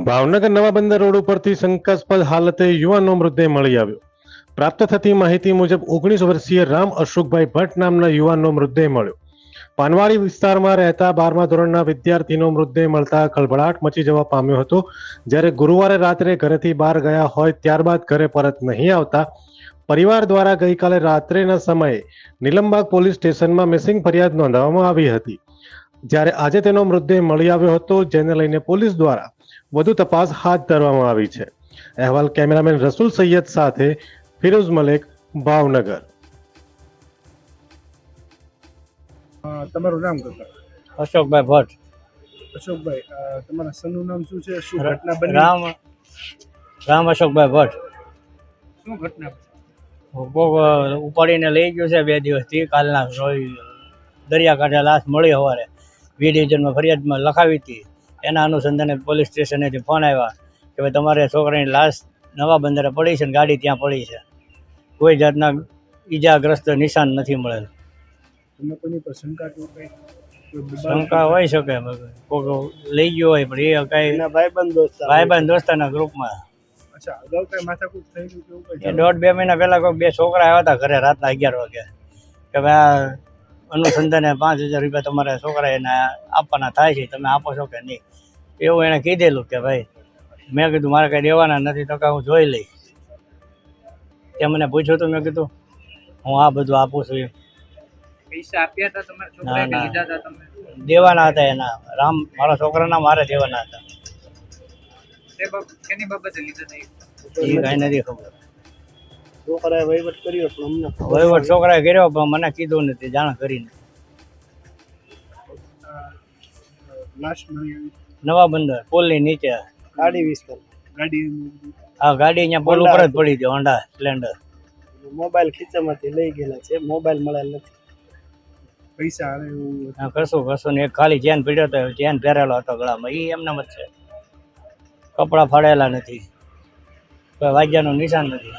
ભાવનગર નવા બંદર રોડ ઉપરથી શંકાસ્પદ હાલતે યુવાનનો મૃતદેહ મળી આવ્યો. પ્રાપ્ત થતી માહિતી મુજબ ઓગણીસ વર્ષીય રામ અશોકભાઈ ભટ્ટ નામના યુવાનનો મૃતદેહ મળ્યો. પાનવાડી વિસ્તારમાં રહેતા બારમા ધોરણના વિદ્યાર્થીનો મૃતદેહ મળતા ખળભળાટ મચી જવા પામ્યો હતો. જ્યારે ગુરુવારે રાત્રે ઘરેથી બહાર ગયા હોય ત્યારબાદ ઘરે પરત નહીં આવતા, પરિવાર દ્વારા ગઈકાલે રાત્રેના સમયે નિલમબાગ પોલીસ સ્ટેશનમાં મિસિંગ ફરિયાદ નોંધાવવામાં આવી હતી. જ્યારે આજે તેનો મૃતદેહ મળી આવ્યો હતો, જેને લઈને પોલીસ દ્વારા વધુ તપાસ હાથ ધરવામાં આવી છે. અહેવાલ કેમેરામેન રસુલ સૈયદ સાથે ફિરોઝ મલેક ભાવનગર. તમારું નામ કાકા અશોકભાઈ ભટ્ટ. અશોકભાઈ તમારા સનનું નામ શું છે? શું ઘટના બની? રામ રામ અશોકભાઈ ભટ્ટ. શું ઘટના કોક ઉપાડીને લઈ ગયો છે બે દિવસથી. કાલના દરિયા દરિયાકાંઠે લાશ મળી સવારે વી ડિવિઝનમાં ફરિયાદમાં લખાવી હતી. એના અનુસંધાને પોલીસ સ્ટેશનેથી ફોન આવ્યા કે ભાઈ તમારે છોકરાની લાશ નવા બંદરે પડી છે ને ગાડી ત્યાં પડી છે. કોઈ જાતના ઈજાગ્રસ્ત નિશાન નથી મળેલ. શંકા દબાણ? શંકા હોઈ શકે કોઈક લઈ ગયો હોય પણ એ કાંઈ ભાઈબંધ દોસ્ત ભાઈબંધ દોસ્તાના ગ્રુપમાં. દોઢ બે મહિના પહેલા કોઈ બે છોકરા આવ્યા હતા ઘરે રાતના અગિયાર વાગે. કે ભાઈ આ અનુસંધાને પાંચ હજાર રૂપિયા તમારે છોકરા એને આપવાના થાય છે તમે આપો છો કે નહીં? એવું એણે કીધેલું કે ભાઈ મેં કીધું મારે કંઈ દેવાના નથી તો કાંઈ હું જોઈ લઈ તે મને પૂછ્યું હતું મેં કીધું હું આ બધું આપું છું પૈસા આપ્યા હતા તમારા છોકરાએ લીધા હતા તમે? દેવાના હતા એના. રામ મારા છોકરાના મારે દેવાના હતા. કેની બાબતે લીધા હતા એ કાંઈ નથી ખબર. છોકરાએ વહીવટ કર્યો પણ અમને વહીવટ છોકરાએ કર્યો પણ મને કીધું નથી જાણ કરીને નવા બંદર પોલની નીચે. ગાડી વિસ્તાર. ગાડી હા ગાડી અહીંયા પુલ ઉપર જ પડી હતી હોન્ડા સ્પ્લેન્ડર. મોબાઈલ ખીચામાંથી લઈ ગયેલા છે મોબાઈલ મળેલ નથી. પૈસા આવે એવું હા, કશું કશું ને એક ખાલી ચેન પીડ્યો હતો ચેન પહેરેલો હતો ગળામાં. એ એમનામ જ છે. કપડાં ફાડેલા નથી. કોઈ વાગ્યાનું નિશાન નથી.